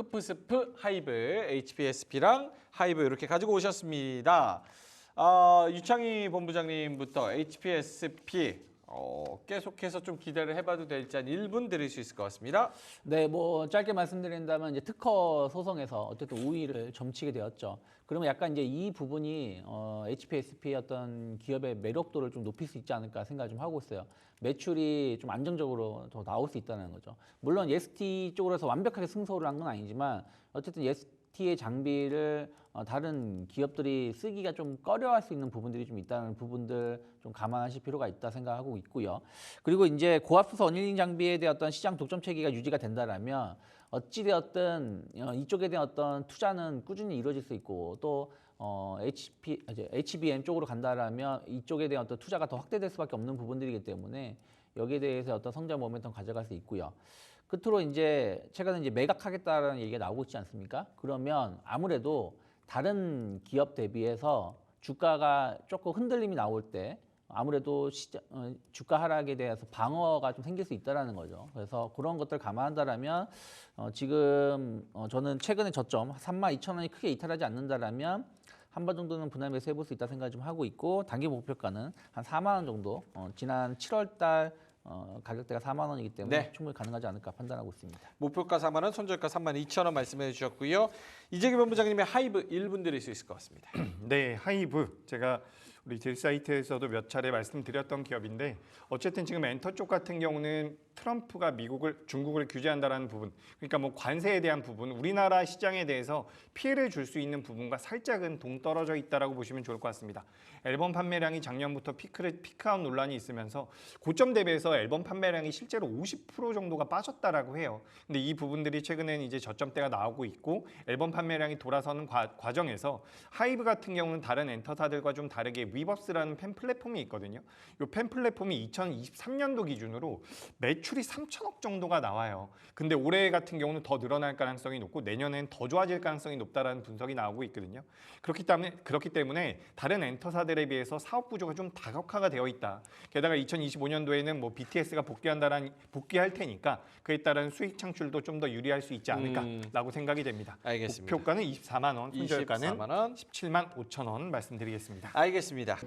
크프스프 하이브 HPSP랑 하이브 이렇게 가지고 오셨습니다. 어, 유창희 본부장님부터 HPSP 어, 계속해서 좀 기대를 해봐도 될지 한 1분 드릴 수 있을 것 같습니다. 네, 뭐 짧게 말씀드린다면 이제 특허 소송에서 어쨌든 우위를 점치게 되었죠. 그러면 약간 이제 이 부분이 어, HPSP의 어떤 기업의 매력도를 좀 높일 수 있지 않을까 생각을 좀 하고 있어요. 매출이 좀 안정적으로 더 나올 수 있다는 거죠. 물론 ST 쪽으로서 완벽하게 승소를 한 건 아니지만 어쨌든 ST의 장비를 어, 다른 기업들이 쓰기가 좀 꺼려할 수 있는 부분들이 좀 있다는 부분들 좀 감안하실 필요가 있다 생각하고 있고요. 그리고 이제 고압수소 언일링 장비에 대한 시장 독점 체계가 유지가 된다라면 어찌되었든 어, 이쪽에 대한 어떤 투자는 꾸준히 이루어질 수 있고 또 어, HP, 아, HBM 쪽으로 간다라면 이쪽에 대한 어떤 투자가 더 확대될 수밖에 없는 부분들이기 때문에 여기에 대해서 어떤 성장 모멘텀 가져갈 수 있고요. 끝으로 이제 최근에 이제 매각하겠다라는 얘기가 나오고 있지 않습니까? 그러면 아무래도 다른 기업 대비해서 주가가 조금 흔들림이 나올 때 아무래도 시장, 어, 주가 하락에 대해서 방어가 좀 생길 수 있다라는 거죠. 그래서 그런 것들 감안한다라면 어, 지금 어, 저는 최근에 저점 3만 2천 원이 크게 이탈하지 않는다라면 한 번 정도는 분할 매수 해볼 수 있다 생각 좀 하고 있고 단기 목표가는 한 4만 원 정도. 어, 지난 7월 달 어, 가격대가 4만 원이기 때문에 네. 충분히 가능하지 않을까 판단하고 있습니다. 목표가 4만 원, 손절가 3만 2천 원 말씀해 주셨고요. 이재기 본부장님의 하이브 1분 드릴 수 있을 것 같습니다. 네, 하이브 제가 우리 딜 사이트에서도 몇 차례 말씀드렸던 기업인데 어쨌든 지금 엔터 쪽 같은 경우는 트럼프가 미국을 중국을 규제한다라는 부분, 그러니까 뭐 관세에 대한 부분, 우리나라 시장에 대해서 피해를 줄 수 있는 부분과 살짝은 동떨어져 있다라고 보시면 좋을 것 같습니다. 앨범 판매량이 작년부터 피크를 피크아웃 논란이 있으면서 고점 대비해서 앨범 판매량이 실제로 50% 정도가 빠졌다라고 해요. 근데 이 부분들이 최근에는 이제 저점대가 나오고 있고 앨범 판매량이 돌아서는 과, 과정에서 하이브 같은 경우는 다른 엔터사들과 좀 다르게 위버스라는 팬 플랫폼이 있거든요. 이 팬 플랫폼이 2023년도 기준으로 매출이 3천억 정도가 나와요. 근데 올해 같은 경우는 더 늘어날 가능성이 높고 내년엔 더 좋아질 가능성이 높다라는 분석이 나오고 있거든요. 그렇기 때문에 그렇기 때문에 다른 엔터사들에 비해서 사업 구조가 좀 다각화가 되어 있다. 게다가 2025년도에는 뭐 BTS가 복귀한다는 복귀할 테니까 그에 따른 수익 창출도 좀 더 유리할 수 있지 않을까라고 생각이 됩니다. 알겠습니다. 목표가는 24만 원, 손절가는 24만 원. 17만 5천 원 말씀드리겠습니다. 알겠 습니다.